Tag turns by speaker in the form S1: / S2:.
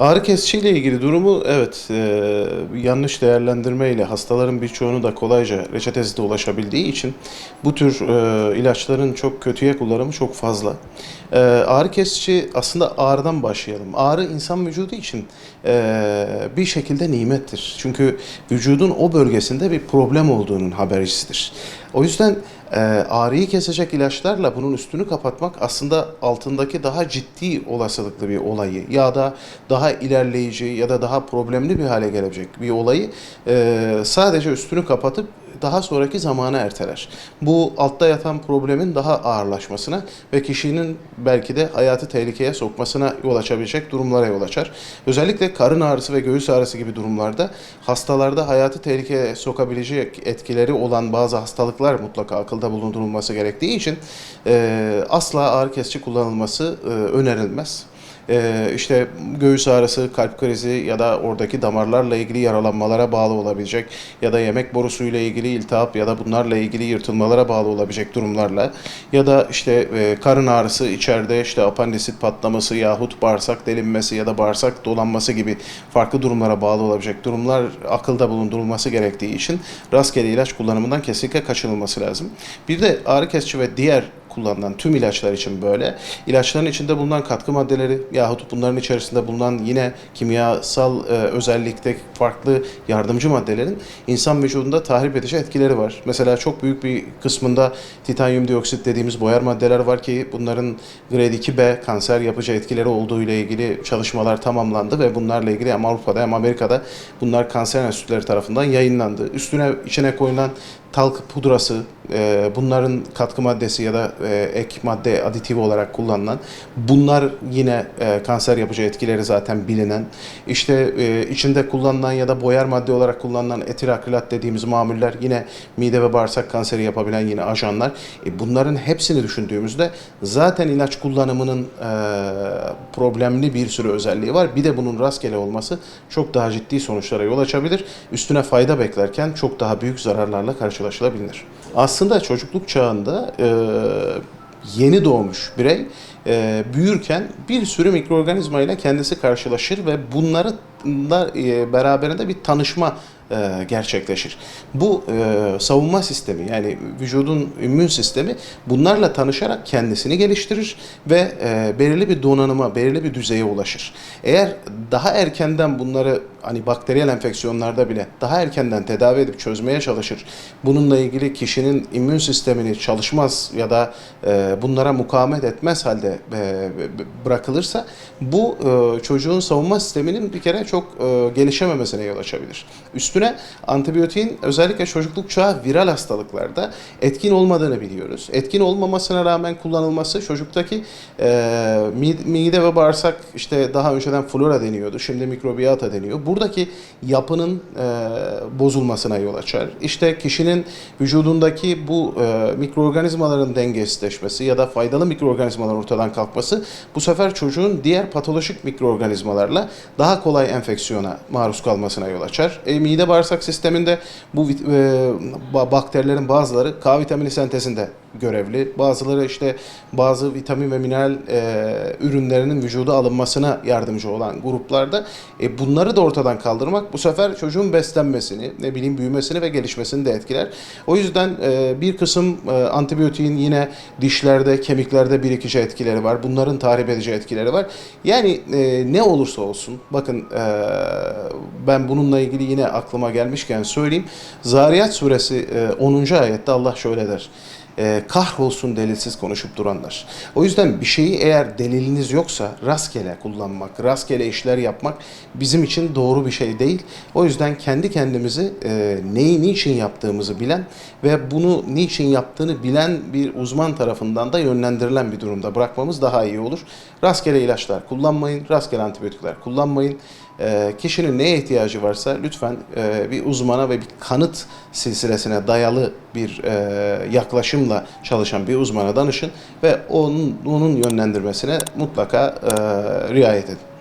S1: Ağrı kesici ile ilgili durumu evet e, yanlış değerlendirmeyle hastaların birçoğunu da kolayca reçetesi de ulaşabildiği için bu tür e, ilaçların çok kötüye kullanımı çok fazla. E, ağrı kesici aslında ağrıdan başlayalım. Ağrı insan vücudu için bir şekilde nimettir. Çünkü vücudun o bölgesinde bir problem olduğunun habercisidir. O yüzden e, ağrıyı kesecek ilaçlarla bunun üstünü kapatmak aslında altındaki daha ciddi olasılıklı bir olayı ya da daha ilerleyici ya da daha problemli bir hale gelecek bir olayı e, sadece üstünü kapatıp daha sonraki zamana erteler. Bu altta yatan problemin daha ağırlaşmasına ve kişinin belki de hayatı tehlikeye sokmasına yol açabilecek durumlara yol açar. Özellikle karın ağrısı ve göğüs ağrısı gibi durumlarda hastalarda hayatı tehlikeye sokabilecek etkileri olan bazı hastalıklar mutlaka akılda bulundurulması gerektiği için e, asla ağrı kesici kullanılması e, önerilmez. Ee, işte göğüs ağrısı, kalp krizi ya da oradaki damarlarla ilgili yaralanmalara bağlı olabilecek ya da yemek borusuyla ilgili iltihap ya da bunlarla ilgili yırtılmalara bağlı olabilecek durumlarla ya da işte e, karın ağrısı içeride işte apandisit patlaması yahut bağırsak delinmesi ya da bağırsak dolanması gibi farklı durumlara bağlı olabilecek durumlar akılda bulundurulması gerektiği için rastgele ilaç kullanımından kesinlikle kaçınılması lazım. Bir de ağrı kesici ve diğer kullanılan tüm ilaçlar için böyle. İlaçların içinde bulunan katkı maddeleri yahut bunların içerisinde bulunan yine kimyasal e, özellikte farklı yardımcı maddelerin insan vücudunda tahrip edici etkileri var. Mesela çok büyük bir kısmında titanyum dioksit dediğimiz boyar maddeler var ki bunların grade 2B kanser yapıcı etkileri olduğu ile ilgili çalışmalar tamamlandı ve bunlarla ilgili hem Avrupa'da hem Amerika'da bunlar kanser enstitüleri tarafından yayınlandı. Üstüne içine koyulan talk pudrası, e, bunların katkı maddesi ya da e, ek madde aditifi olarak kullanılan, bunlar yine e, kanser yapıcı etkileri zaten bilinen, işte e, içinde kullanılan ya da boyar madde olarak kullanılan etil akrilat dediğimiz mamuller yine mide ve bağırsak kanseri yapabilen yine ajanlar. E, bunların hepsini düşündüğümüzde zaten ilaç kullanımının e, problemli bir sürü özelliği var. Bir de bunun rastgele olması çok daha ciddi sonuçlara yol açabilir. Üstüne fayda beklerken çok daha büyük zararlarla karşılaşılabilir. Aslında çocukluk çağında e, yeni doğmuş birey e, büyürken bir sürü mikroorganizma ile kendisi karşılaşır ve bunları e, beraberinde bir tanışma e, gerçekleşir. Bu e, savunma sistemi yani vücudun immün sistemi bunlarla tanışarak kendisini geliştirir ve e, belirli bir donanıma, belirli bir düzeye ulaşır. Eğer daha erkenden bunları hani bakteriyel enfeksiyonlarda bile daha erkenden tedavi edip çözmeye çalışır. Bununla ilgili kişinin immün sistemini çalışmaz ya da e, bunlara mukavemet etmez halde e, bırakılırsa bu e, çocuğun savunma sisteminin bir kere çok e, gelişememesine yol açabilir. Üstüne antibiyotiğin özellikle çocukluk çağı viral hastalıklarda etkin olmadığını biliyoruz. Etkin olmamasına rağmen kullanılması çocuktaki e, mide ve bağırsak işte daha önceden flora deniyordu. Şimdi mikrobiyata deniyor. Buradaki yapının e, bozulmasına yol açar. İşte kişinin vücudundaki bu e, mikroorganizmaların dengesizleşmesi ya da faydalı mikroorganizmaların ortadan kalkması bu sefer çocuğun diğer patolojik mikroorganizmalarla daha kolay enfeksiyona maruz kalmasına yol açar. E, mide bağırsak sisteminde bu e, ba- bakterilerin bazıları K vitamini sentezinde görevli. Bazıları işte bazı vitamin ve mineral e, ürünlerinin vücuda alınmasına yardımcı olan gruplarda e, bunları da ortadan kaldırmak bu sefer çocuğun beslenmesini, ne bileyim büyümesini ve gelişmesini de etkiler. O yüzden e, bir kısım e, antibiyotiğin yine dişlerde, kemiklerde birikici etkileri var. Bunların tahrip edici etkileri var. Yani e, ne olursa olsun bakın e, ben bununla ilgili yine aklıma gelmişken söyleyeyim. Zariyat suresi e, 10. ayette Allah şöyle der e, kahrolsun delilsiz konuşup duranlar. O yüzden bir şeyi eğer deliliniz yoksa rastgele kullanmak, rastgele işler yapmak bizim için doğru bir şey değil. O yüzden kendi kendimizi e, neyi niçin yaptığımızı bilen ve bunu niçin yaptığını bilen bir uzman tarafından da yönlendirilen bir durumda bırakmamız daha iyi olur. Rastgele ilaçlar kullanmayın, rastgele antibiyotikler kullanmayın. E, kişinin neye ihtiyacı varsa lütfen e, bir uzmana ve bir kanıt silsilesine dayalı bir e, yaklaşımla çalışan bir uzmana danışın ve onun, onun yönlendirmesine mutlaka e, riayet edin.